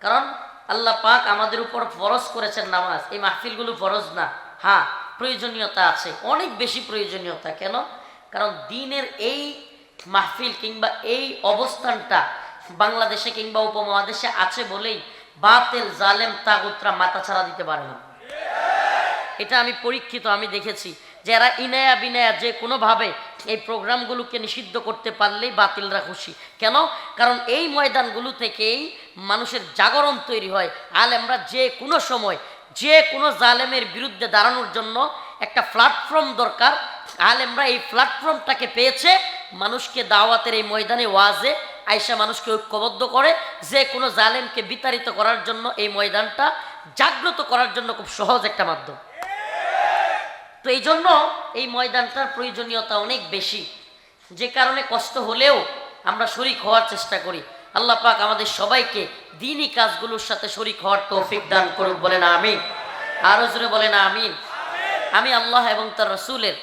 কারণ আল্লাহ পাক আমাদের উপর ফরজ করেছেন নামাজ। এই মাহফিলগুলো ফরজ না। হ্যাঁ প্রয়োজনীয়তা আছে। অনেক বেশি প্রয়োজনীয়তা। কেন? কারণ দিনের এই মাহফিল কিংবা এই অবস্থানটা বাংলাদেশে কিংবা উপমহাদেশে আছে বলেই বাতেল, জালেম, তাগুতরা মাথা ছাড়া দিতে পারে না। এটা আমি পরীক্ষিত, আমি দেখেছি। যে এরা ইনায়া বিনায়া যে কোনোভাবে এই প্রোগ্রামগুলোকে নিষিদ্ধ করতে পারলেই বাতিলরা খুশি। কেন? কারণ এই ময়দানগুলো থেকেই মানুষের জাগরণ তৈরি হয়। আলেমরা যে কোনো সময়, যে কোনো জালেমের বিরুদ্ধে দাঁড়ানোর জন্য একটা প্ল্যাটফর্ম দরকার। আলেমরা এই প্ল্যাটফর্মটাকে পেয়েছে, মানুষকে দাওয়াতের এই ময়দানে ওয়াজে আয়সা মানুষকে ঐক্যবদ্ধ করে, যে কোনো জালেমকে বিতাড়িত করার জন্য এই ময়দানটা জাগ্রত করার জন্য খুব সহজ একটা মাধ্যম। তো এই জন্য এই ময়দানটার প্রয়োজনীয়তা অনেক বেশি। যে কারণে কষ্ট হলেও আমরা শরিক হওয়ার চেষ্টা করি। আল্লাহ পাক আমাদের সবাইকে দিনই কাজগুলোর সাথে শরিক হওয়ার তৌফিক দান করুক, বলেন আমিন। আরও জোরে আমিন। আমি আমি আল্লাহ এবং তার রসুলের।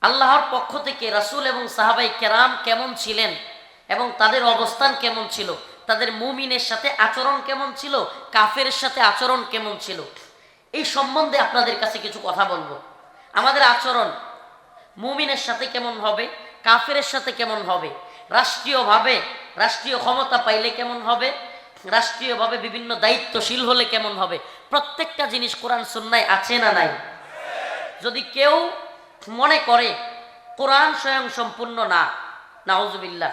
আল্লাহর পক্ষ থেকে রাসূল এবং সাহাবাই কেরাম কেমন ছিলেন এবং তাদের অবস্থান কেমন ছিল? তাদের মুমিনের সাথে আচরণ কেমন ছিল? কাফের সাথে আচরণ কেমন ছিল? এই সম্বন্ধে আপনাদের কাছে কিছু কথা বলব। আমাদের আচরণ মুমিনের সাথে কেমন হবে, কাফেরের সাথে কেমন হবে, রাষ্ট্রীয়ভাবে রাষ্ট্রীয় ক্ষমতা পাইলে কেমন হবে, রাষ্ট্রীয়ভাবে বিভিন্ন দায়িত্বশীল হলে কেমন হবে, প্রত্যেকটা জিনিস কোরআন সুন্নায় আছে না নাই? যদি কেউ মনে করে, কোরআন স্বয়ং সম্পূর্ণ না, নাউজুবিল্লাহ।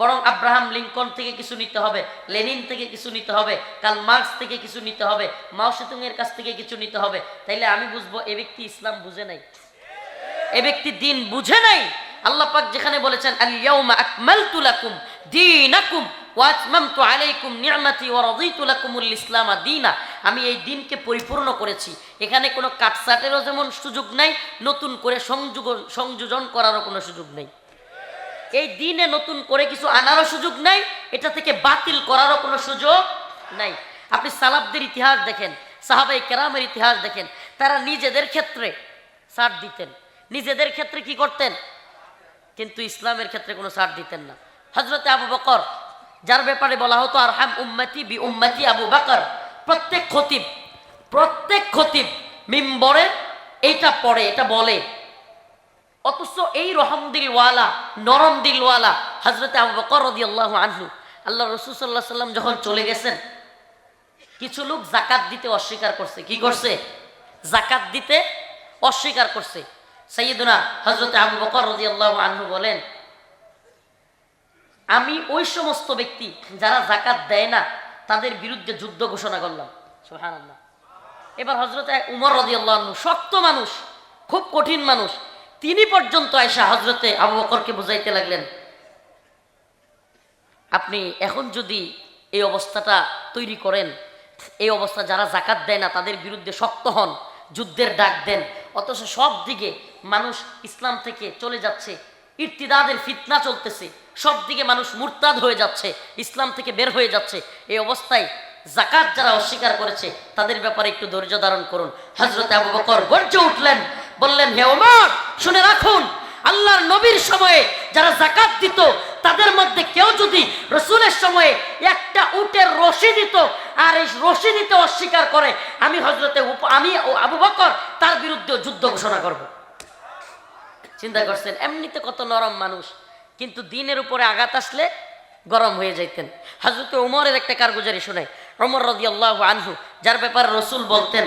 বরং আব্রাহাম লিঙ্কন থেকে কিছু নিতে হবে, লেনিন থেকে কিছু নিতে হবে কাল মার্কস থেকে কিছু নিতে হবে, মাও সেতুং এর কাছ থেকে কিছু নিতে হবে। তাইলে আমি বুঝব এ ব্যক্তি ইসলাম বুঝে নাই। এ ব্যক্তি দিন বুঝে নাই। আল্লাহ পাক যেখানে বলেছেন আল ইয়াউমা আকমালতু লাকুম দীনাকুম ওয়া আতমামতু আলাইকুম নি'মাতি ওয়া রাদিতু লাকুমুল ইসলামা দীনা। আমি এই দিনকে পরিপূর্ণ করেছি। এখানে কোনো কাটসাটেরও যেমন সুযোগ নাই, নতুন করে সংযোজন সংযোজন করারও কোনো সুযোগ নেই। এই দিনে নতুন করে কিছু আনারও সুযোগ নাই, এটা থেকে বাতিল করারও কোনো সুযোগ নাই। আপনি সালাবদের ইতিহাস দেখেন, সাহাবাই কেরামের ইতিহাস দেখেন, তারা নিজেদের ক্ষেত্রে ছাড় দিতেন। নিজেদের ক্ষেত্রে কি করতেন? কিন্তু ইসলামের ক্ষেত্রে কোনো ছাড় দিতেন না। হজরতে আবু বকর, যার ব্যাপারে বলা হতো আর হাম উম্মতি বি উম্মাতি আবু বকর। প্রত্যেক খতিব প্রত্যেক খতিব মিম্বরে এটা পড়ে, এটা বলে। অথচ এই রহম দিলওয়ালা, নরম দিলওয়ালা হজরতে রাদিয়াল্লাহু আনহু, আল্লাহ রসুল সাল্লাহ সাল্লাম যখন চলে গেছেন, কিছু লোক জাকাত দিতে অস্বীকার করছে। কি করছে? জাকাত দিতে অস্বীকার করছে। সৈয়দুনা হজরত আবু বকর রাদিয়াল্লাহু আনহু বলেন, আমি ওই সমস্ত ব্যক্তি যারা জাকাত দেয় না, তাদের বিরুদ্ধে যুদ্ধ ঘোষণা করলাম। সুবহানাল্লাহ। এবার হজরত উমর রাদিয়াল্লাহু আনহু শক্ত মানুষ, খুব কঠিন মানুষ তিনি পর্যন্ত আয়সা হজরতে আবু বকরকে বুঝাইতে লাগলেন, আপনি এখন যদি এই অবস্থাটা তৈরি করেন, এই অবস্থা যারা জাকাত দেয় না, তাদের বিরুদ্ধে শক্ত হন, যুদ্ধের ডাক দেন, অথচ সব দিকে মানুষ ইসলাম থেকে চলে যাচ্ছে, ইর্তিদাদের ফিতনা চলতেছে, সব দিকে মানুষ মুরতাদ হয়ে যাচ্ছে, ইসলাম থেকে বের হয়ে যাচ্ছে, এই অবস্থায় জাকাত যারা অস্বীকার করেছে, তাদের ব্যাপারে একটু ধৈর্য ধারণ করুন। হজরত আবু বকর গর্জে উঠলেন বললেন, হে ওমর, শুনে রাখুন, আল্লাহর নবীর সময়ে যারা জাকাত দিত, তাদের মধ্যে কেউ যদি রসুলের সময়ে একটা উটের রশি দিত আর এই রশি দিতে অস্বীকার করে, আমি হজরতে আমি আবু বকর তার বিরুদ্ধে যুদ্ধ ঘোষণা করব। চিন্তা করছেন, এমনিতে কত নরম মানুষ, কিন্তু দিনের উপরে আঘাত আসলে গরম হয়ে যাইতেন। হজরত উমরের একটা কারগুজারি শুনে ওমর রদি আল্লাহ আনহু, যার ব্যাপারে রসুল বলতেন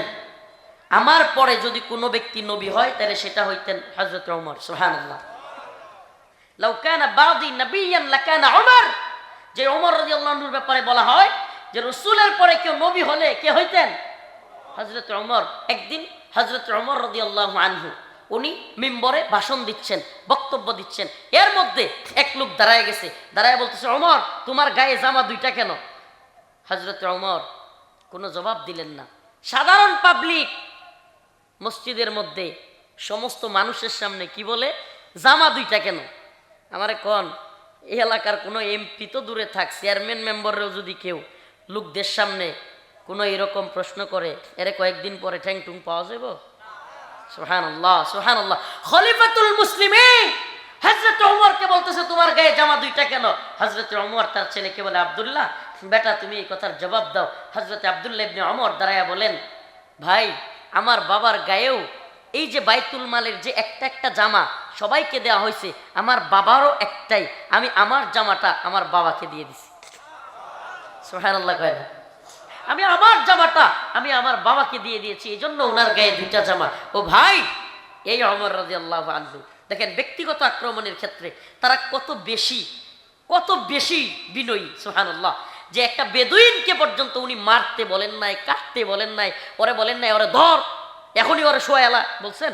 আমার পরে যদি কোনো ব্যক্তি নবী হয়, তাহলে সেটা হইতেন হজরত ওমর সোহান আল্লাহ যে ওমর রাদিয়াল্লাহুর ব্যাপারে বলা হয়, যে রসুলের পরে কেউ নবী হলে কে হইতেন? হজরত ওমর। একদিন হজরত ওমর রাদিয়াল্লাহু আনহু, উনি মিম্বরে ভাষণ দিচ্ছেন, বক্তব্য দিচ্ছেন। এর মধ্যে এক লোক দাঁড়ায় গেছে, দাঁড়ায় বলতেছে, ওমর, তোমার গায়ে জামা দুইটা কেন? হজরত ওমর কোনো জবাব দিলেন না। সাধারণ পাবলিক মসজিদের মধ্যে সমস্ত মানুষের সামনে কি বলে? জামা দুইটা কেন? আমারে কন, এই এলাকার কোনো এমপি তো দূরে থাক, চেয়ারম্যান মেম্বারেও যদি কেউ লোকদের সামনে কোনো এরকম প্রশ্ন করে, এরে কয়েকদিন পরে ঠ্যাং টুং পাওয়া যাব বলতেছে, তোমার গায়ে জামা দুইটা কেন? ওমর তার বলে, আব্দুল্লাহ, বেটা তুমি এই কথার জবাব দাও। হজরত আবদুল্লাহ ইবনে দাঁড়ায়া বলেন, ভাই আমার বাবার গায়েও এই যে বাইতুল মালের যে একটা একটা জামা সবাইকে দেওয়া হয়েছে, আমার বাবারও একটাই। আমি আমার জামাটা আমার বাবাকে দিয়ে দিছি। কয় আমি আমার জামাটা আমি আমার বাবাকে দিয়ে দিয়েছি এই জন্য ওনার গায়ে দুইটা জামা। ও ভাই, এই অমর রাজি আল্লাহ আনহু। দেখেন, ব্যক্তিগত আক্রমণের ক্ষেত্রে তারা কত বেশি কত বেশি বিনয়ী সোহানুল্লাহ যে একটা বেদুইনকে পর্যন্ত উনি মারতে বলেন নাই, কাটতে বলেন নাই, ওরে বলেন নাই, ওরে ধর, এখনই ওরে শোয়ালা বলছেন?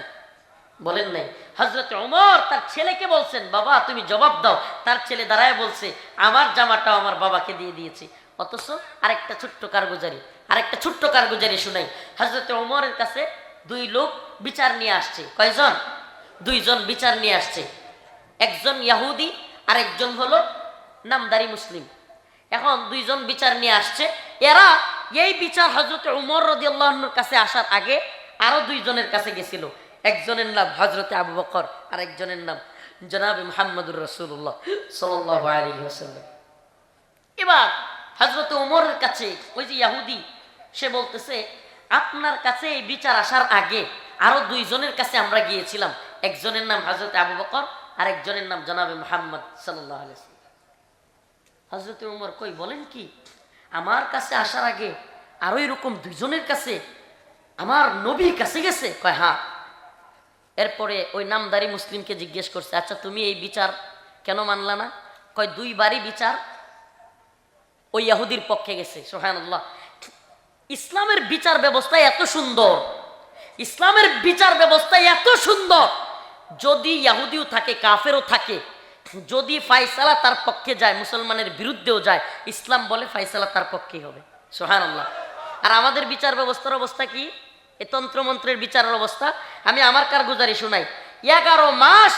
বলেন নাই। হজরত ওমর তার ছেলেকে বলছেন, বাবা, তুমি জবাব দাও। তার ছেলে দাঁড়ায় বলছে, আমার জামাটাও আমার বাবাকে দিয়ে দিয়েছি। অথচ আরেকটা ছোট্ট কারগুজারি, আরেকটা ছোট্ট কারগুজারি শুনাই। হজরত ওমরের কাছে দুই লোক বিচার নিয়ে আসছে। কয়জন? দুইজন বিচার নিয়ে আসছে। একজন ইয়াহুদি আর একজন হলো নামদারি মুসলিম। এখন দুইজন বিচার নিয়ে আসছে। এরা এই বিচার হজরত উমর রদিয়াল্লাহর কাছে আসার আগে আরও দুইজনের কাছে গেছিল। একজনের নাম হজরতে আবু বকর আর একজনের নাম জনাব মোহাম্মদুর রসুল্লাহ সাল্লাহ এবার হজরত উমরের কাছে ওই যে ইয়াহুদি, সে বলতেছে, আপনার কাছে এই বিচার আসার আগে আরও দুইজনের কাছে আমরা গিয়েছিলাম। একজনের নাম হজরত আবু বকর আর একজনের নাম জনাবে মোহাম্মদ সাল্লাহ আলিয়া হজরত উমর কই, বলেন কি, আমার কাছে আসার আগে আরও এরকম দুইজনের কাছে আমার নবীর কাছে গেছে? কয় হ্যাঁ এরপরে ওই নামদারি মুসলিমকে জিজ্ঞেস করছে আচ্ছা তুমি এই বিচার কেন মানলা না? কয়, দুইবারই বিচার ওই ইয়াহুদির পক্ষে গেছে সোহানুল্লাহ ইসলামের বিচার ব্যবস্থা এত সুন্দর, ইসলামের বিচার ব্যবস্থা এত সুন্দর, যদি ইয়াহুদিও থাকে, কাফেরও থাকে যদি ফাইসালা তার পক্ষে যায়, মুসলমানের বিরুদ্ধেও যায়, ইসলাম বলে ফাইসালা তার পক্ষেই হবে। সোহান আল্লাহ আর আমাদের বিচার ব্যবস্থার অবস্থা কি? এ তন্ত্রমন্ত্রের বিচারের অবস্থা। আমি আমার কারগুজারি শোনাই। এগারো মাস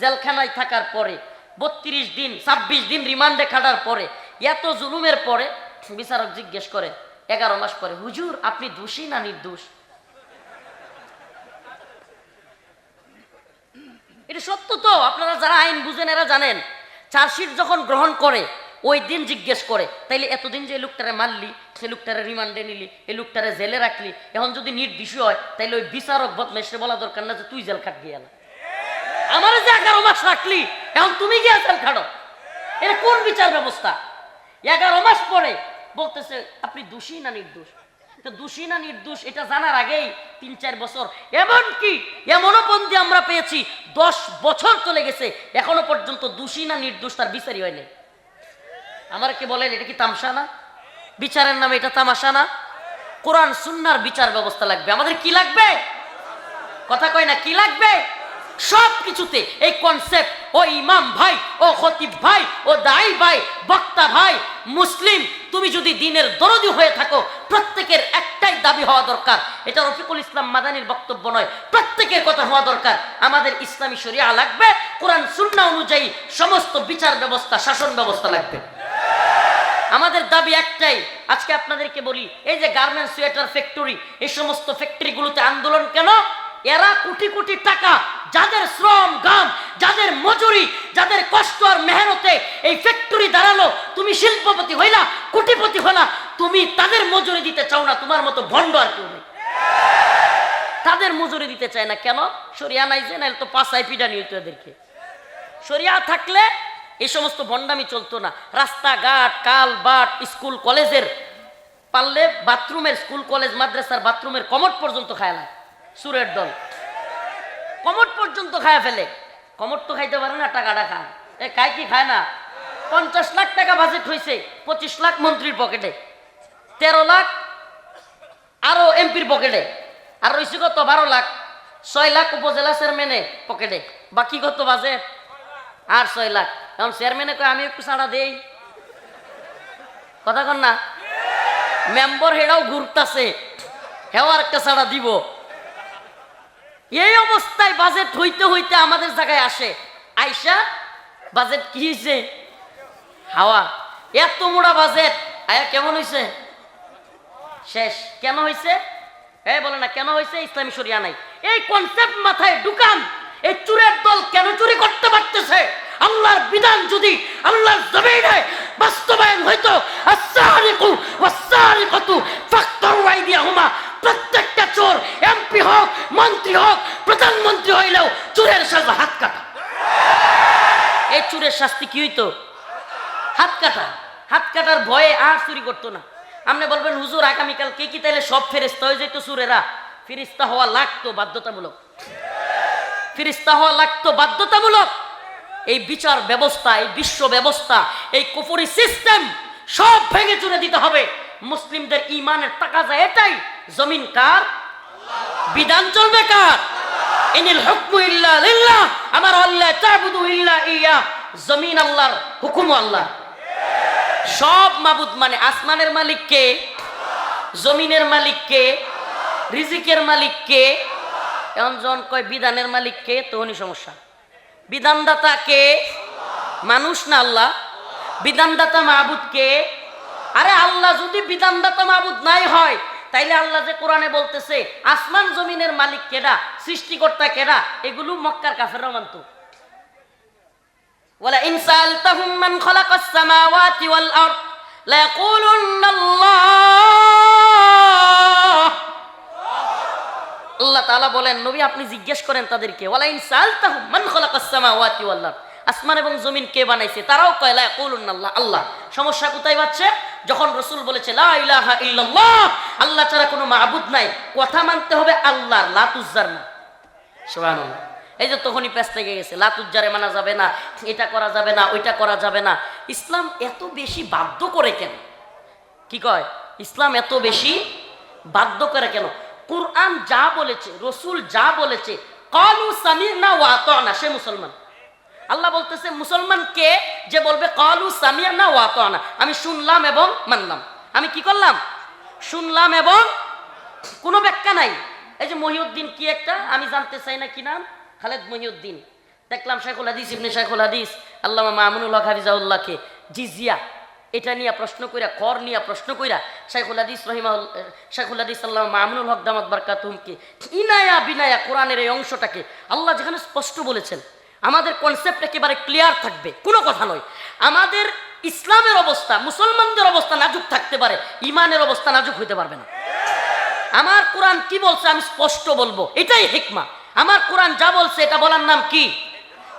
জেলখানায় থাকার পরে, বত্রিশ দিন, ছাব্বিশ দিন রিমান্ডে খাটার পরে, এত জুলুমের পরে বিচারক জিজ্ঞেস করে, এগারো মাস পরে, হুজুর, আপনি দোষী না নির্দোষ? এটা সত্য তো, আপনারা যারা আইন বুঝেন, এরা জানেন। চার্জশিট যখন গ্রহণ করে, ওই দিন জিজ্ঞেস করে, তাইলে এতদিন যে লোকটারে মারলি, সে লোকটারে রিমান্ডে নিলি, এই লোকটারে জেলে রাখলি, এখন যদি নির্দিষ্ট হয়, তাইলে ওই বিচারক বদমেশে বলা দরকার না যে তুই জেল খাট গিয়ে না। আমার যে এগারো মাস রাখলি, এখন তুমি গিয়ে জেল খাটো। এটা কোন বিচার ব্যবস্থা? এগারো মাস পরে বলতেছে, আপনি দোষী না নির্দোষ? তো দোষী না নির্দোষ, এটা জানার আগেই তিন চার বছর। এমন কি এমনও বন্দি আমরা পেয়েছি, দশ বছর চলে গেছে, এখনও পর্যন্ত দোষী না নির্দোষ তার বিচারই হয়নি। আমার কি বলেন, এটা কি তামসা না? বিচারের নামে এটা তামাশা না? কোরআন, সুন্নার বিচার ব্যবস্থা লাগবে। আমাদের কি লাগবে? কথা কয় না, কি লাগবে? সব কিছুতে এই কনসেপ্ট ও ইমাম ভাই, ও খতিব ভাই, ও দাই ভাই, বক্তা ভাই, মুসলিম, তুমি যদি দিনের দরদি হয়ে থাকো, প্রত্যেকের একটাই দাবি হওয়া দরকার। এটা রফিকুল ইসলাম মাদানির বক্তব্য নয়, প্রত্যেকের কথা হওয়া দরকার। আমাদের ইসলামী শরিয়া লাগবে, কোরআন সুন্না অনুযায়ী সমস্ত বিচার ব্যবস্থা, শাসন ব্যবস্থা লাগবে। আমাদের দাবি একটাই, আজকে আপনাদেরকে বলি, এই যে গার্মেন্টস সোয়েটার ফ্যাক্টরি এই সমস্ত ফ্যাক্টরিগুলোতে আন্দোলন কেন? এরা কোটি কোটি টাকা যাদের শ্রম গাম যাদের মজুরি, যাদের কষ্ট আর মেহনতে এই ফ্যাক্টরি দাঁড়াল, তুমি শিল্পপতি হইলা, কোটিপতি হলা, তুমি তাদের মজুরি দিতে চাও না, তোমার মতো ভণ্ড আর কেউ নেই। তাদের মজুরি দিতে চায় না কেন? সরিয়া নাই যে না তো পাঁচাই পিডানি হইতো এদেরকে। সরিয়া থাকলে এই সমস্ত ভণ্ডামি চলতো না। রাস্তাঘাট, কাল, বাট, স্কুল, কলেজের, পারলে বাথরুমের, স্কুল, কলেজ, মাদ্রাসার বাথরুমের কমট পর্যন্ত খায় না। সুরের দল। কমট পর্যন্ত খায় ফেলে। কমট তো খাইতে পারে না, টাকাটা খায়। এ, খায় কি খায় না? পঞ্চাশ লাখ টাকা বাজেট হয়েছে পঁচিশ লাখ মন্ত্রীর পকেটে। তেরো লাখ আরও এমপির পকেটে। আর রয়েছে কত বারো লাখ, ছয় লাখ উপজেলা চেয়ারম্যানে পকেটে। বাকি কত বাজেট আর ছয় লাখ। এখন চেয়ারম্যানে কয়, আমি একটু ছাড়া দেই। কথা কন না? মেম্বার হেরাও ঘুরতাছে। হেও আর একটা ছাড়া দিব। এই অবস্থায় বাজেট হইতে হইতে আমাদের জায়গায় আসে। আইসা বাজেট কি হয়েছে হাওয়া। এত মোড়া বাজেট আয়া, কেমন হয়েছে শেষ। কেন হয়েছে হ্যাঁ বলে না, কেন হয়েছে ইসলামী সরিয়া নাই। এই কনসেপ্ট মাথায় ঢুকান। এই চুরের দল কেন চুরি করতে পারতেছে? আল্লাহর বিধান যদি আল্লাহর জমিনে বাস্তবায়ন হইতো আসারিকু ওয়াসারিকাতু ফাক্তারু আইদিয়াহুমা প্রত্যেক চোর, এমপি হোক, মন্ত্রী হোক, প্রধানমন্ত্রী হইলেও চোরের সাথে হাত কাটা। এই চোরের শাস্তি কি হইতো? হাত কাটা। হাত কাটার ভয়ে আর চুরি করতো না। আপনি বলবেন, হুজুর, আগামীকাল কে কি তাইলে সব ফেরিস্তা হয়ে যেত চুরেরা? ফিরিস্তা হওয়া লাগতো বাধ্যতামূলক। ফিরিস্তা হওয়া লাগতো বাধ্যতামূলক। এই বিচার ব্যবস্থা, এই বিশ্ব ব্যবস্থা, এই কুপুরি সিস্টেম সব ভেঙে চুরে দিতে হবে। মুসলিমদের ইমানের তাকাজা এটাই। জমিন কার? বিধান চলবে কার? ইনিল হুকমু ইল্লা লিল্লাহ, আমার আল্লাহ তাবুদু ইল্লা ইয়া, জমিন আল্লাহর, হুকুম আল্লাহ সব মাবুদ মানে আসমানের মালিক কে জমিনের মালিক কে রিজিকের মালিক কে এখন জন কয় বিধানের মালিক কে তখনই সমস্যা। বিধানদাতা কে? মানুষ না আল্লাহ। বিধানদাতা মাহবুদ কে? আরে আল্লাহ যদি বিধানদাতা মাহবুদ নাই হয় তাইলে আল্লাহ যে কোরআনে বলতেছে, আসমান জমিনের মালিক কেডা, সৃষ্টিকর্তা কেডা, এগুলো মক্কার কাফেররা মানত। ওয়ালা ইন সালতাহুম মান খালাকাস সামাওয়াতি ওয়াল আরদ আল্লাহ বলেন, নবী আপনি জিজ্ঞেস করেন তাদেরকে ওয়ালা ইন সালতাহুম মান খালাকাস সামাওয়াতি ওয়াল আরদ। আসমান এবং জমিন কে বানাইছে? তারাও কয়, লা ইয়াকুলুন্না আল্লাহ আল্লাহ। সমস্যা কোথায় পাচ্ছে? যখন রসুল বলেছে আল্লাহ ছাড়া কোনো মাহবুদ নাই। কথা মানতে হবে আল্লাহ লা তুজ্জার না এই যে তখনই পেস থেকে গেছে, লাতুজ্জারে মানা যাবে না, এটা করা যাবে না, ওইটা করা যাবে না। ইসলাম এত বেশি বাধ্য করে কেন? কি কয়? ইসলাম এত বেশি বাধ্য করে কেন? কোরআন যা বলেছে, রসুল যা বলেছে, কলু সামির না ওয়াত না সে মুসলমান। আল্লাহ বলতেছে, মুসলমান কে যে বলবে, কলু সামিয়া না ওয়াত না আমি শুনলাম এবং মানলাম। আমি কি করলাম? শুনলাম এবং কোনো ব্যাখ্যা নাই। এই যে মহিউদ্দিন কি একটা? আমি জানতে চাই না কি নাম? খালেদ মহিউদ্দিন। দেখলাম শেখুল হাদিস, ইবনে শেখুল হাদিস, আল্লামা মামুনুল হক হাফিজাউল্লাহকে জিজিয়া, এটা নিয়ে প্রশ্ন কইরা, কর নিয়ে প্রশ্ন কইরা শেখুল হাদিস রহিমা শেখুল হাদিস আল্লাহ মামুনুল হক দামাত বারকাতুমকে ইনায়া বিনায়া কোরআনের এই অংশটাকে আল্লাহ যেখানে স্পষ্ট বলেছেন আমাদের কনসেপ্ট একেবারে ক্লিয়ার থাকবে, কোনো কথা নয়। আমাদের ইসলামের অবস্থা, মুসলমানদের অবস্থা নাজুক থাকতে পারে, ইমানের অবস্থা নাজুক হইতে পারবে না। আমার কোরআন কি বলছে আমি স্পষ্ট বলব, এটাই হিকমা। আমার কোরআন যা বলছে, এটা বলার নাম কি?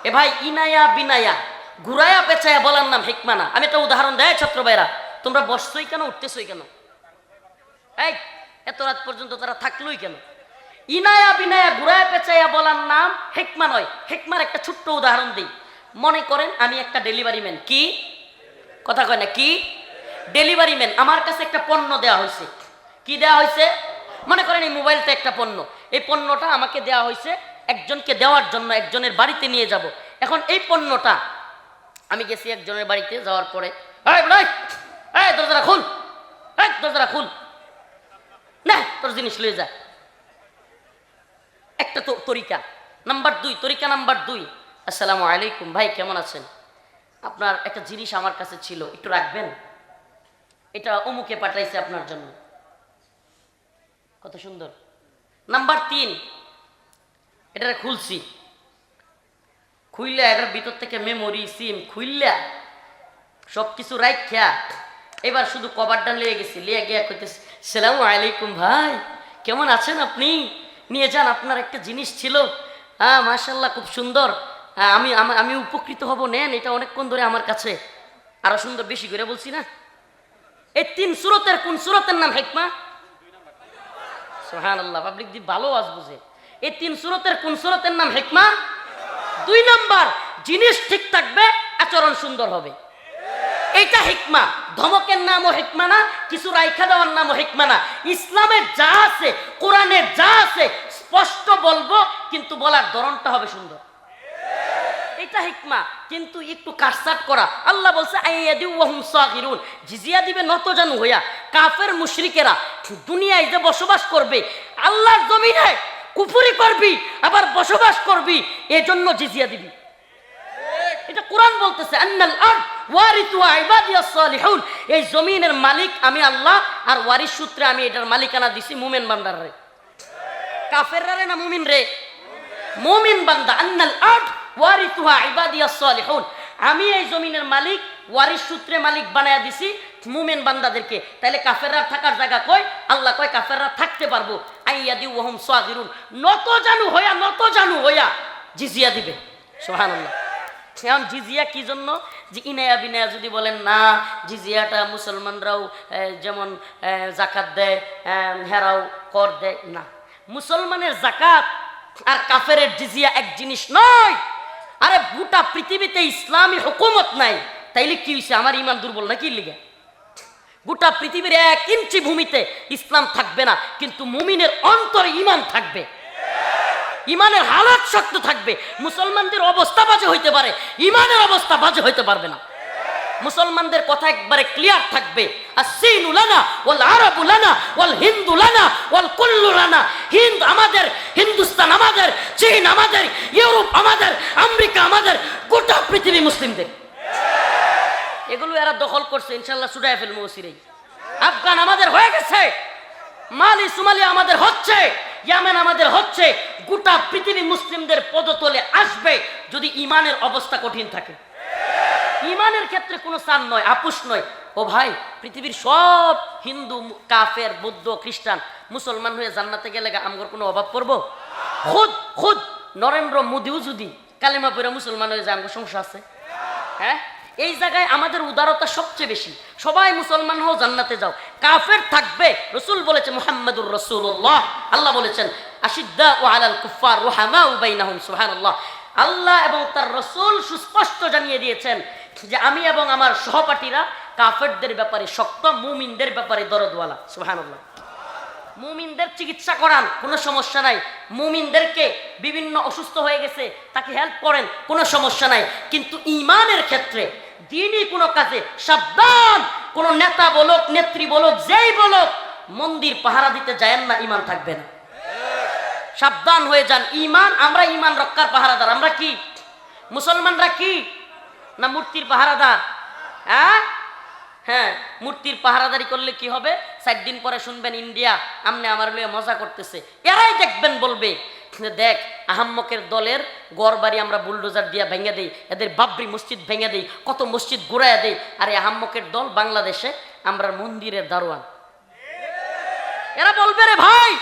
এ ভাই, ইনায়া বিনায়া, ঘুরায়া পেঁচায়া বলার নাম হিকমা না। আমি একটা উদাহরণ দেয় ছাত্র ভাইরা তোমরা বসছই কেন, উঠতেছই কেন? এই, এত রাত পর্যন্ত তারা থাকলোই কেন? ইনায়া বিনায়া ঘুরায়া পেঁচায়া বলার নাম হেকমা নয়। হেকমার একটা ছোট্ট উদাহরণ দিই। মনে করেন আমি একটা ডেলিভারি ম্যান। কি? কথা কয় না, কি? ডেলিভারি ম্যান, আমার কাছে একটা পণ্য দেওয়া হয়েছে কি দেওয়া হয়েছে মনে করেন এই মোবাইলটা একটা পণ্য। এই পণ্যটা আমাকে দেওয়া হয়েছে একজনকে দেওয়ার জন্য, একজনের বাড়িতে নিয়ে যাব। এখন এই পণ্যটা আমি গেছি একজনের বাড়িতে যাওয়ার পরে। দরজাটা খুল, এই দরজাটা খুল। না, তোর জিনিস লয়ে যা। একটা তো তরিকা। নাম্বার দুই, তরিকা নাম্বার দুই। আসসালামু আলাইকুম, ভাই, কেমন আছেন? আপনার একটা জিনিস আমার কাছে ছিল, একটু রাখবেন? এটা অমুকে পাঠাইছে আপনার জন্য। কত সুন্দর। নাম্বার তিন এটা খুলছি। খুললে এটার ভিতর থেকে মেমোরি সিম খুললা সব কিছু রাখা এবার শুধু কভারটা লিয়ে গেছি লিয়ে গিয়া কইতেছি, সালাম আলাইকুম ভাই, কেমন আছেন আপনি? নিয়ে যান আপনার একটা জিনিস ছিল। হ্যাঁ মাশাল্লাহ খুব সুন্দর। হ্যাঁ, আমি আমি উপকৃত হব নেন এটা অনেকক্ষণ ধরে আমার কাছে। আরও সুন্দর বেশি করে বলছি না। এই তিন সুরতের কোন সুরতের নাম হেকমা? সোহান আল্লাহ পাবলিক দি ভালো আজ বুঝে। এই তিন সুরতের কোন সুরতের নাম হেকমা? দুই নাম্বার জিনিস ঠিক থাকবে আচরণ সুন্দর হবে। এইটা হিকমা। ধমকের নামও হিকমা না কিছু রাইখা দেওয়ার নামও হিকমা না ইসলামের যা আছে কোরআনের যা আছে, স্পষ্ট বলব, কিন্তু বলার ধরনটা হবে সুন্দর। এটা হিকমা, কিন্তু একটু কাটসাট করা। আল্লাহ বলছে জিজিয়া দিবে নত জানু হইয়া। কাফের মুশরিকেরা, দুনিয়ায় যে বসবাস করবে, আল্লাহর জমিনে কুফুরি করবি, আবার বসবাস করবি, এজন্য জিজিয়া দিবি। এটা কোরআন বলতেছে, আন্নাল আরদ ওয়ারিতুহা ইবাদিয়াস সালিহুন। এই জমিনের মালিক আমি আল্লাহ, আর ওয়ারিস সূত্রে আমি এটার মালিকানা দিছি মুমিন বান্দারে। কাফেররা রে না মুমিন রে? মুমিন বান্দা। আন্নাল আরদ ওয়ারিতুহা ইবাদিয়াস সালিহুন। আমি এই জমিনের মালিক, ওয়ারিস সূত্রে মালিক বানায়া দিছি মুমিন বান্দাদেরকে। তাইলে কাফেররা থাকার জায়গা কই? আল্লাহ কয়, কাফেররা থাকতে পারব। আইয়াদি ওয়াহুম সাগিরুন। নত জানু হইয়া, নত জানু হইয়া জিজিয়া দিবে। সুবহানাল্লাহ। এখন জিজিয়া কি জন্য? যে ইনায়া বিনায়া যদি বলেন, না, জিজিয়াটা মুসলমানরাও যেমন জাকাত দেয় হেরাও কর দেয়। না, মুসলমানের জাকাত আর কাফের জিজিয়া এক জিনিস নয়। আরে, গোটা পৃথিবীতে ইসলামী হুকুমত নাই। তাইলে কি হয়েছে আমার ইমান দুর্বল নাকি লিগে? গোটা পৃথিবীর এক ইঞ্চি ভূমিতে ইসলাম থাকবে না, কিন্তু মুমিনের অন্তরে ইমান থাকবে। ইমানের হালাত শক্ত থাকবে, মুসলমানদের অবস্থা বাজে হইতে পারে, ইমানের অবস্থা বাজে হইতে পারবে না। মুসলমানদের কথা একবারে ক্লিয়ার থাকবে লানা, ওয়াল আরবু লানা, ওয়াল হিন্দু লানা, ওয়াল হিন্দ আমাদের, হিন্দুস্তান আমাদের, চীন আমাদের, ইউরোপ আমাদের, আমেরিকা আমাদের, গোটা পৃথিবী মুসলিমদের। এগুলো এরা দখল করছে ইনশাল্লাহ সুডায় ফেলব ওসিরেই আফগান আমাদের হয়ে গেছে, মালি, সুমালি আমাদের হচ্ছে, ইয়ামেন আমাদের হচ্ছে গোটা পৃথিবী মুসলিমদের পদতলে আসবে যদি ইমানের অবস্থা কঠিন থাকে। ইমানের ক্ষেত্রে কোনো সান নয় আপুস নয়। ও ভাই, পৃথিবীর সব হিন্দু, কাফের, বৌদ্ধ, খ্রিস্টান মুসলমান হয়ে জান্নাতে গেলে আমগর কোনো অভাব পড়ব? খুদ খুদ, নরেন্দ্র মোদিও যদি কালিমা পরে মুসলমান হয়ে যায় আমগর সমস্যা আছে। হ্যাঁ? এই জায়গায় আমাদের উদারতা সবচেয়ে বেশি। সবাই মুসলমান হও, জান্নাতে যাও। কাফের থাকবে, রসুল বলেছে মুহাম্মদুর রসুল্লাহ আল্লাহ বলেছেন আল্লাহ এবং তার রসুল সুস্পষ্ট জানিয়ে দিয়েছেন যে আমি এবং আমার সহপাঠীরা কাফেরদের ব্যাপারে শক্ত, মুমিনদের ব্যাপারে দরদওয়ালা, সুবহানাল্লাহ। মুমিনদের চিকিৎসা করান, কোনো সমস্যা নাই। মুমিনদেরকে বিভিন্ন অসুস্থ হয়ে গেছে, তাকে হেল্প করেন, কোনো সমস্যা নাই। কিন্তু ইমানের ক্ষেত্রে দিনই কোনো কাজে সাবধান, কোনো নেতা বলুক, নেত্রী বলুক, যেই বলুক, মন্দির পাহারা দিতে যায়েন না, ইমান থাকবে না। সাবধান হয়ে যান। ইমান আমরা ইমান রক্ষার পাহারাদার। আমরা কি? মুসলমানরা কি? না মূর্তির পাহারাদার? হ্যাঁ? হ্যাঁ মূর্তির পাহারাদারি করলে কি হবে? চার দিন পরে শুনবেন ইন্ডিয়া আমনে আমার লইয়া মজা করতেছে। এরাই দেখবেন বলবে, দেখ, আহাম্মকের দলের গড় বাড়ি আমরা বুলডোজার দিয়া ভেঙে দেই, এদের বাবরি মসজিদ ভেঙে দেই, কত মসজিদ ঘুরাইয়া দেই। আর এই আহাম্মকের দল বাংলাদেশে আমরা মন্দিরের দারোয়ান। এরা বলবে রে ভাই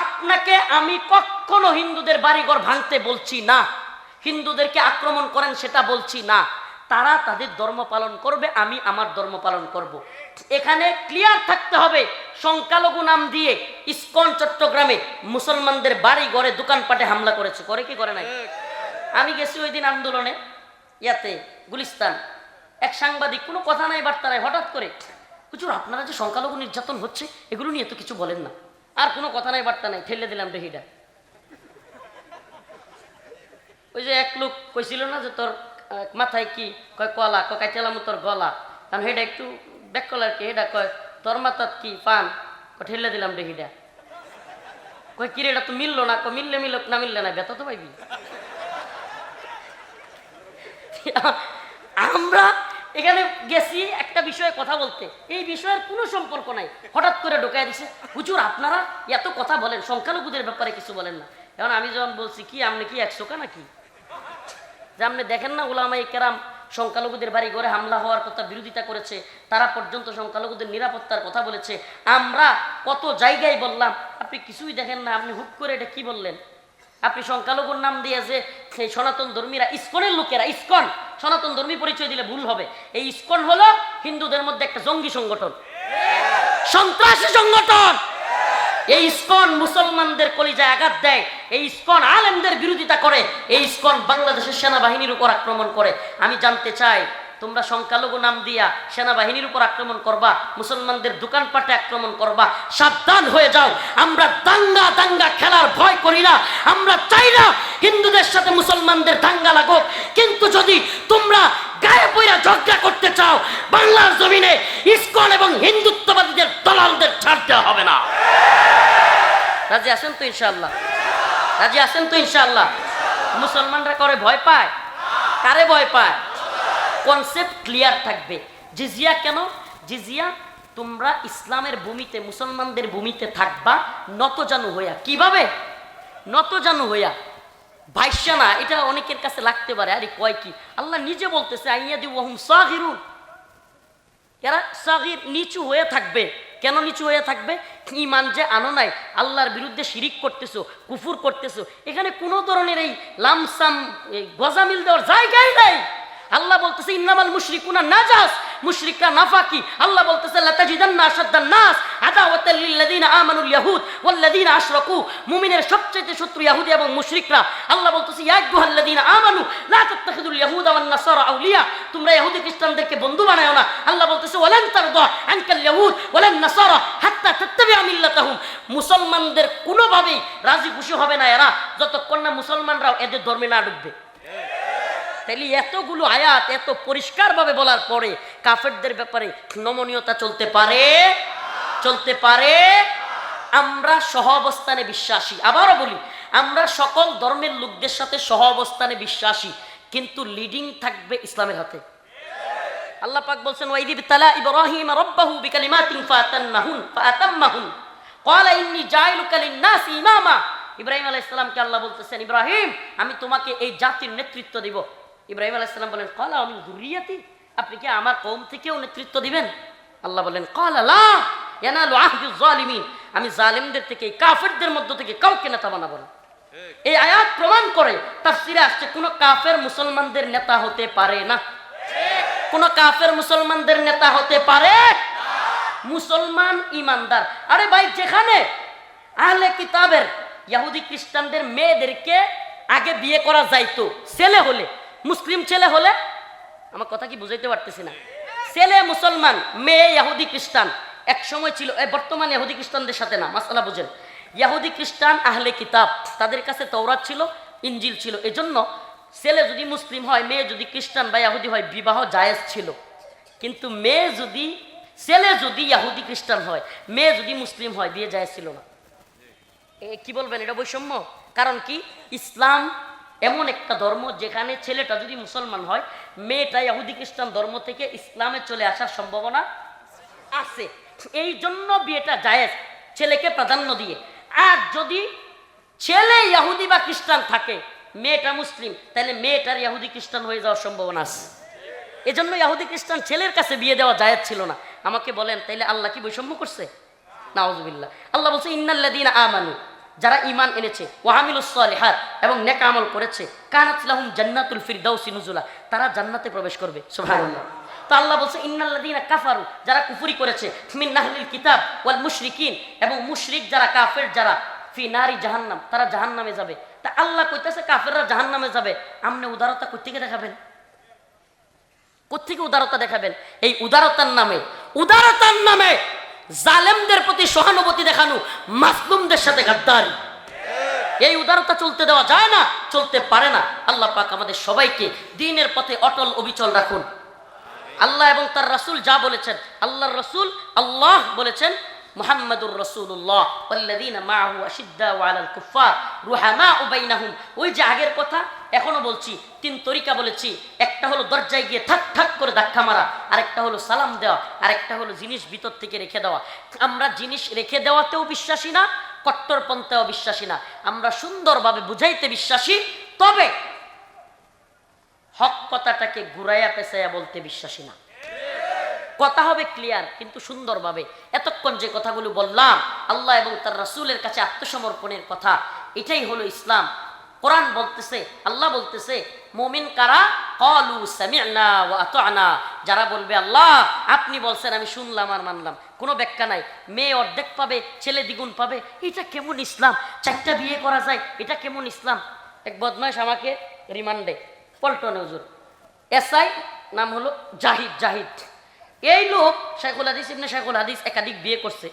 আপনাকে আমি কখনো হিন্দুদের বাড়িঘর ভাঙতে বলছি না। হিন্দুদেরকে আক্রমণ করেন সেটা বলছি না। তারা তাদের ধর্ম পালন করবে, আমি আমার ধর্ম পালন করব। এখানে ক্লিয়ার থাকতে হবে, সংখ্যালঘু নাম দিয়ে ইস্কন, চট্টগ্রামে মুসলমানদের বাড়ি ঘরে দোকানপাটে হামলা করেছে। করে কি করে নাই? আমি গেছি ওই দিন আন্দোলনে, ইয়াতে, গুলিস্তান। এক সাংবাদিক, কোনো কথা নাই বার্তা নাই হঠাৎ করে, হুজুর, আপনারা যে সংখ্যালঘু নির্যাতন হচ্ছে, এগুলো নিয়ে তো কিছু বলেন না। আর কোনো কথা নাই, বার্তা নাই, ঠেলে দিলাম দেহিটা। ওই যে এক লোক কইছিল না যে তোর মাথায় কি কয় কলা, কয় কাইতেলাম তোর গলা? কারণ হেটা একটু ব্যাক কলার কি? হেটা কয়, তোর মাথাত কি পান? ঠেলে দিলাম দেহিটা। কয়, কিরে, এটা তো মিললো না? কয়, মিললে মিলক, না মিললে না বেতা তো পাইবি। আমরা এখানে গেছি একটা বিষয়ে কথা বলতে। এই বিষয়ের কোনো সম্পর্ক নাই। হঠাৎ করে ঢোকায় দিছে, হুজুর, আপনারা এত কথা বলেন, সংখ্যালঘুদের ব্যাপারে কিছু বলেন না। এখন আমি যখন বলছি, কি, আপনি কি একশো কা নাকি? যে আপনি দেখেন না ওলামাই কেরাম সংখ্যালঘুদের বাড়ি ঘরে হামলা হওয়ার কথা বিরোধিতা করেছে, তারা পর্যন্ত সংখ্যালঘুদের নিরাপত্তার কথা বলেছে। আমরা কত জায়গায় বললাম, আপনি কিছুই দেখেন না, আপনি হুট করে এটা কি বললেন? আপনি সংখ্যালঘুর নাম দিয়ে যে সেই সনাতন ধর্মীরা, ইস্কনের লোকেরা, ইস্কন! সনাতন ধর্মী পরিচয় দিলে ভুল হবে। এই ইস্কন হলো হিন্দুদের মধ্যে একটা জঙ্গি সংগঠন। সন্ত্রাসী সংগঠন। এই ইস্কন মুসলমানদের কলিজায় আঘাত দেয়। এই ইস্কন আলেমদের বিরোধিতা করে। এই ইস্কন বাংলাদেশের সেনাবাহিনীর উপর আক্রমণ করে। আমি জানতে চাই তোমরা সংখ্যালঘু নাম দিয়া সেনাবাহিনীর উপর আক্রমণ করবা, মুসলমানদের দোকানপাটে আক্রমণ করবা, সাবধান হয়ে যাও। আমরা দাঙ্গা দাঙ্গা খেলার ভয় করি না। আমরা চাই না হিন্দুদের সাথে মুসলমানদের দাঙ্গা লাগুক। কিন্তু যদি তোমরা গায়ে পইরা ঝগড়া করতে চাও, বাংলার জমিনে ইস্কন এবং হিন্দুত্ববাদীদের দলালদের ছাড় দেওয়া হবে না। রাজি আছেন তো ইনশাল্লাহ রাজি আছেন তো ইনশাল্লাহ মুসলমানরা করে ভয় পায়? কারে ভয় পায়? কনসেপ্ট ক্লিয়ার থাকবে। জিজিয়া কেন? জিজিয়া, তোমরা ইসলামের ভূমিতে, মুসলমানদের ভূমিতে থাকবা নত জানু হইয়া। কীভাবে? নত জানু হইয়া। ভাইসা না এটা অনেকের কাছে লাগতে পারে। আরে কয় কি? আল্লাহ নিজে বলতেছে, আইয়া দি ওহম সাহিরুন এরা সাগির নিচু হয়ে থাকবে। কেন নিচু হয়ে থাকবে? ইমান যে আনো নাই, আল্লাহর বিরুদ্ধে শিরিক করতেছো, কুফুর করতেছো, এখানে কোনো ধরনের এই লামসাম গজামিল দেওয়ার জায়গায় নাই। আল্লাহ বলতেছে, ইন্নামাল মুশরিকুনা নাজাস, মুশরিকরা নাফাকি। আল্লাহ বলতেছে, লাতাজিদান্না আশাদ্দান নাস, আদাওয়াতাল লিল্লাযিনা আমানুল ইয়াহুদ ওয়াল্লাযিনা আশরাকু। মুমিনের সবচেয়ে শত্রু ইহুদি এবং মুশরিকরা। আল্লাহ বলতেছে, ইয়া আইয়ুহাল্লাযিনা আমানু, লা তাত্তাখিদুল ইয়াহুদা ওয়ান নাসারা আউলিয়া। তোমরা ইহুদি খ্রিস্টানদেরকে বন্ধু বানায়ো না। আল্লাহ বলতেছে, ওয়ালান তারদা আনকাল ইয়াহুদ ওয়ালান নাসারা হাত্তা তাত্তাবিআ মিল্লাতাহুম। মুসলমানদের কোনোভাবেই রাজি খুশি হবে না এরা, যতক্ষণ না মুসলমানরাও এদের ধর্মে না ঢুকবে তাইলে এতগুলো আয়াত এত পরিষ্কারভাবে বলার পরে কাফেরদের ব্যাপারে নমনীয়তা চলতে পারে? চলতে পারে? আমরা সহ অবস্থানে বিশ্বাসী। আবারও বলি, আমরা সকল ধর্মের লোকদের সাথে সহ অবস্থানে বিশ্বাসী, কিন্তু লিডিং থাকবে ইসলামের হাতে। আল্লাহ পাক বলছেন ওয়াইদিব তালা ইব্রাহিম রাব্বাহু বিকালিমাতিন ফাতান্নাহুন ফাতাম্মাহুন। ক্বালা ইন্নী জাইলুকা লিন-নাসি ইমামা। ইব্রাহিম আলাইহিস সালামকে আল্লাহ বলতেছেন, ইব্রাহিম, আমি তোমাকে এই জাতির নেতৃত্ব দিব। ইব্রাহিম আলাইহিস সালাম বলেন ক্বালা আমি যুররিয়াতি আপনি কি আমার কওম থেকেও নেতৃত্ব দিবেন? আল্লাহ বলেন ক্বালা লা ইয়ানালু আহদুজ জালিমিন। আমি জালিমদের থেকে কাফেরদের মধ্য থেকে কাউকে নেতা বানাবো না। এই আয়াত প্রমাণ করে তাফসিরে আসছে কোনো কাফের মুসলমানদের নেতা হতে পারে না। কোন কাফের মুসলমানদের নেতা হতে পারে মুসলমান ইমানদার। আরে ভাই যেখানে আহলে কিতাবের ইহুদি খ্রিস্টানদের মেয়েদেরকে আগে বিয়ে করা যাইতো ছেলে হলে মুসলিম ছেলে হলে আমার কথা কি বুঝাইতে পারতেছি না? ছেলে মুসলমান, মেয়ে ইহুদি খ্রিস্টান। এক সময় ছিল, এ বর্তমান ইহুদি খ্রিস্টানদের সাথে না, মাসালা বুঝেন। ইহুদি খ্রিস্টান আহলে কিতাব, তাদের কাছে তৌরাত ছিল ইঞ্জিল ছিল। এজন্য ছেলে যদি মুসলিম হয়, মেয়ে যদি খ্রিস্টান বা ইহুদি হয়, বিবাহ জায়েজ ছিল। কিন্তু মেয়ে যদি, ছেলে যদি ইহুদি খ্রিস্টান হয়, মেয়ে যদি মুসলিম হয়, বিয়ে জায়েজ ছিল না। কি বলবেন? এটা বৈষম্য? কারণ কি? ইসলাম এমন একটা ধর্ম যেখানে ছেলেটা যদি মুসলমান হয়, মেয়েটা ইহুদি খ্রিস্টান ধর্ম থেকে ইসলামে চলে আসার সম্ভাবনা আছে। এই জন্য বিয়েটা জায়েজ, ছেলেকে প্রাধান্য দিয়ে। আর যদি ছেলে ইহুদি বা খ্রিস্টান থাকে, মেয়েটা মুসলিম, তাহলে মেয়েটার ইহুদি খ্রিস্টান হয়ে যাওয়ার সম্ভাবনা আছে। এজন্য ইহুদি খ্রিস্টান ছেলের কাছে বিয়ে দেওয়া জায়েজ ছিল না। আমাকে বলেন, তাইলে আল্লাহ কি বৈষম্য করছে? নাউজুবিল্লাহ। আল্লাহ বলছে ইন্নাল্লাদিন আমানু। যারা ইমান এনেছে, ওয়াহামিলুস সালিহাত এবং নেক আমল করেছে, কানাত লাহুম জান্নাতুল ফিরদাউসি নুজুলা, তারা জান্নাতে প্রবেশ করবে। সুবহানাল্লাহ। তো আল্লাহ বলছে ইন্নাল্লাদিনা কাফারু যারা কুফরি করেছে, মিন কিতাব ওয়াল মুশরিকিন এবং মুশরিক যারা কাফের, যারা ফি নারি জাহান্নাম, তারা জাহান্নামে যাবে। তা আল্লাহ কইতেছে, কাফেররা জাহান্নামে যাবে। আমনে উদারতা কোত্থেকে দেখাবেন? কোথেকে উদারতা দেখাবেন? এই উদারতার নামে। উদারতার নামে জালেমদের প্রতি সহানুভূতি দেখানো মাসলুমদের সাথে গাদ্দারি। এই উদারতা চলতে দেওয়া যায় না, চলতে পারে না। আল্লাহ পাক আমাদের সবাইকে দিনের পথে অটল অবিচল রাখুন। আল্লাহ এবং তার রাসুল যা বলেছেন, আল্লাহর রাসুল আল্লাহ বলেছেন মুহাম্মাদুর রাসূলুল্লাহ ওয়াল্লাযীনা মাআহু আশিদ্দাউ আলাল কুফফার রুহামাউ বাইনাহুম। ওই যে আগের কথা, এখনও বলছি, তিন তরিকা বলেছি। একটা হলো দরজায় গিয়ে ঠাক ঠাক করে ধাক্কা মারা, আরেকটা হলো সালাম দেওয়া, আরেকটা হলো জিনিস ভিতর থেকে রেখে দেওয়া। আমরা জিনিস রেখে দেওয়াতেও বিশ্বাসী না, কট্টরপন্থাও বিশ্বাসী না। আমরা সুন্দরভাবে বুঝাইতে বিশ্বাসী, তবে হক কথাটাকে ঘুরাইয়া পেঁচাইয়া বলতে বিশ্বাসী না। কথা হবে ক্লিয়ার কিন্তু সুন্দরভাবে। এতক্ষণ যে কথাগুলো বললাম, আল্লাহ এবং তার রাসূলের কাছে আত্মসমর্পণের কথা, এটাই হলো ইসলাম। কোরআন বলতেছে, আল্লাহ বলতেছে, মুমিন কারা? কলু আতা'না। যারা বলবে, আল্লাহ, আপনি বলছেন, আমি শুনলাম আর মানলাম। কোনো ব্যাখ্যা নাই। মেয়ে অর্ধেক পাবে, ছেলে দ্বিগুণ পাবে। এটা কেমন ইসলাম? চারটা বিয়ে করা যায়, এটা কেমন ইসলাম? এক বদমাইশ আমাকে রিমান্ডে। পল্টনে হুজুর। এসআই, নাম হলো জাহিদ জাহিদ। এই লোক শেখুল হাদিস, ইবনে শেখুল হাদিস একাধিক বিয়ে করছে,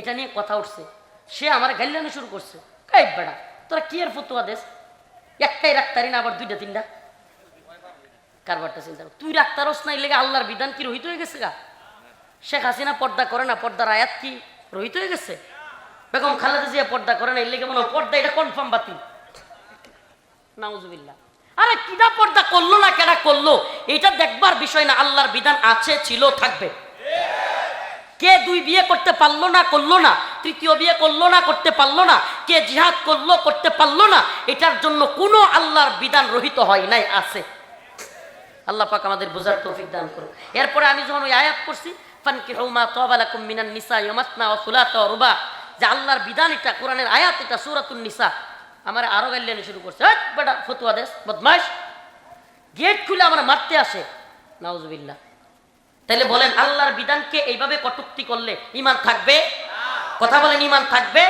এটা নিয়ে কথা উঠছে। সে আমার গাইলানো শুরু করছে। কাই বেড়া, তোরা কি এর ফতুয়া দেশ একটাই রাখতারি না, আবার দুইটা, তিনটা? কারবারটা চিন্তা। তুই রাখতারস না লেগে আল্লাহর বিধান কি, রহিত হয়ে গেছে গা? শেখ হাসিনা পর্দা করে না, পর্দার আয়াত কি, রহিত হয়ে গেছে? বেগম খালেদা জিয়া পর্দা করে না, এর লেগে মনে পর্দা এটা কনফার্ম বাতিল। নাউজুবিল্লাহ। আরে কিনা পর্দা করল না, কেডা করল? এটা দেখবার বিষয় না, আল্লাহর বিধান আছে, ছিল, থাকবে। কে দুই বিয়ে করতে পারল না, করল না? তৃতীয় বিয়ে করল না, করতে পারল না? কে জিহাদ করল, করতে পারল না? এটার জন্য কোনো আল্লাহর বিধান রহিত হয় নাই, আছে। আল্লাহ পাক আমাদের বোঝার তৌফিক দান করুন এরপরে আমি যখন ওই আয়াত করছি ফানকিহু মা তাবা লাকুম মিনান নিসা ইয়ামাতনা ওয়া সুলাতা রুবা, যে আল্লাহর বিধান এটা, কোরআনের আয়াত এটা, সুরাতুন নিসা। আমার আরও গাইলেন শুরু করছে। বেটা, ফতুয়া দেশ বদমাস গেট খুলে আমার মারতে আসে। নাউজুবিল্লাহ। তাহলে বলেন, আল্লাহর বিধানকে এইভাবে কটুক্তি করলে ইমান থাকবে? কথা বলেন ইমান থাকবে?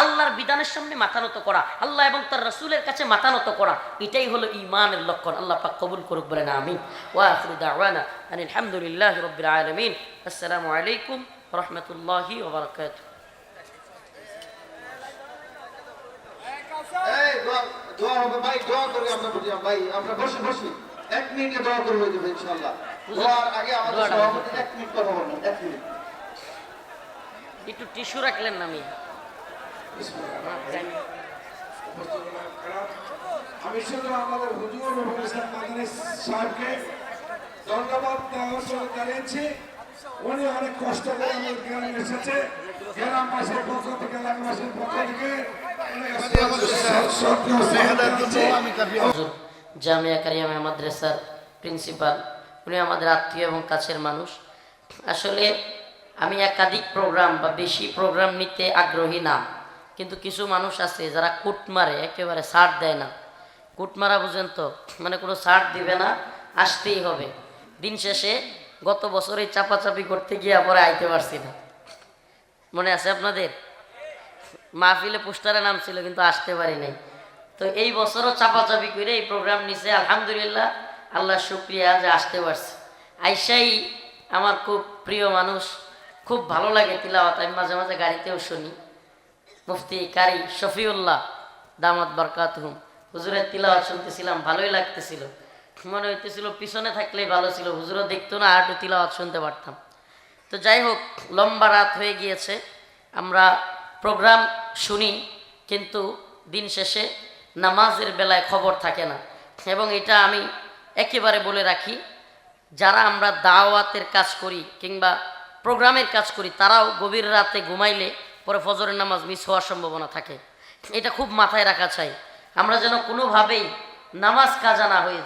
আল্লাহর বিধানের সামনে মাথা নত করা, আল্লাহ এবং তার রসুলের কাছে মাথা নত করা, এটাই হলো ইমানের লক্ষণ। আল্লাহ পাক কবুল করুক, বলেন, আমিন। ওয়া আখিরু দাওয়ানা আনিল হামদুলিল্লাহি রাব্বিল আলামিন। আসসালামু আলাইকুম রাহমাতুল্লাহি বারাকাতুহু এই দোয়া- দোয়া হবে ভাই দোয়া করবে আমরা বলি ভাই আমরা বসে বসি। এক মিনিটে দোয়া করে হয়ে যাবে ইনশাআল্লাহ। দোয়ার আগে আমাদের সভাপতি এক মিনিট কথা বলবেন এক মিনিট। একটু টিস্যু রাখলেন না আমি আমি শুধু আমাদের হুজুর এবং ইসলাম মাদানী সাহেবকে ধন্যবাদ দেওয়ার জানিয়েছি। উনি অনেক কষ্ট করে আমাদের গ্রামে এসেছে। গ্রামবাসীর পক্ষ থেকে এলাকাবাসীর পক্ষ থেকে জামিয়া কারিয়ামা মাদ্রাসার প্রিন্সিপাল। উনি আমাদের আত্মীয় এবং কাছের মানুষ। আসলে আমি একাধিক প্রোগ্রাম বা বেশি প্রোগ্রাম নিতে আগ্রহী না। কিন্তু কিছু মানুষ আছে যারা কুট মারে, একেবারে ছাড় দেয় না। কুট মারা বুঝেন তো মানে কোনো ছাড় দিবে না, আসতেই হবে। দিন শেষে গত বছরে চাপাচাপি করতে গিয়ে পরে আইতে পারছি না। মনে আছে আপনাদের? মাহফিলে পোস্টারে নাম ছিল কিন্তু আসতে পারি নাই। তো এই বছরও চাপাচাপি করে এই প্রোগ্রাম নিছে। আলহামদুলিল্লাহ, আল্লাহ শুক্রিয়া যে আসতে পারছে। আইসাই আমার খুব প্রিয় মানুষ, খুব ভালো লাগে তিলাওয়াত। আমি মাঝে মাঝে গাড়িতেও শুনি। মুফতি কারি শফিউল্লাহ, দামাত বরকাত হুম। হুজুরের তিলাওয়াত শুনতেছিলাম, ভালোই লাগতেছিল। মনে হইতেছিল পিছনে থাকলেই ভালো ছিল। হুজুরও দেখতো না, আর একটু তিলাওয়াত শুনতে পারতাম। তো যাই হোক, লম্বা রাত হয়ে গিয়েছে। আমরা প্রোগ্রাম শুনি, কিন্তু দিন শেষে নামাজের বেলায় খবর থাকে না। এবং এটা আমি একেবারে বলে রাখি, যারা আমরা দাওয়াতের কাজ করি কিংবা প্রোগ্রামের কাজ করি, তারাও গভীর রাতে ঘুমাইলে পরে ফজরের নামাজ মিস হওয়ার সম্ভাবনা থাকে। এটা খুব মাথায় রাখা চাই। আমরা যেন কোনোভাবেই নামাজ কাজা না হয়ে যায়।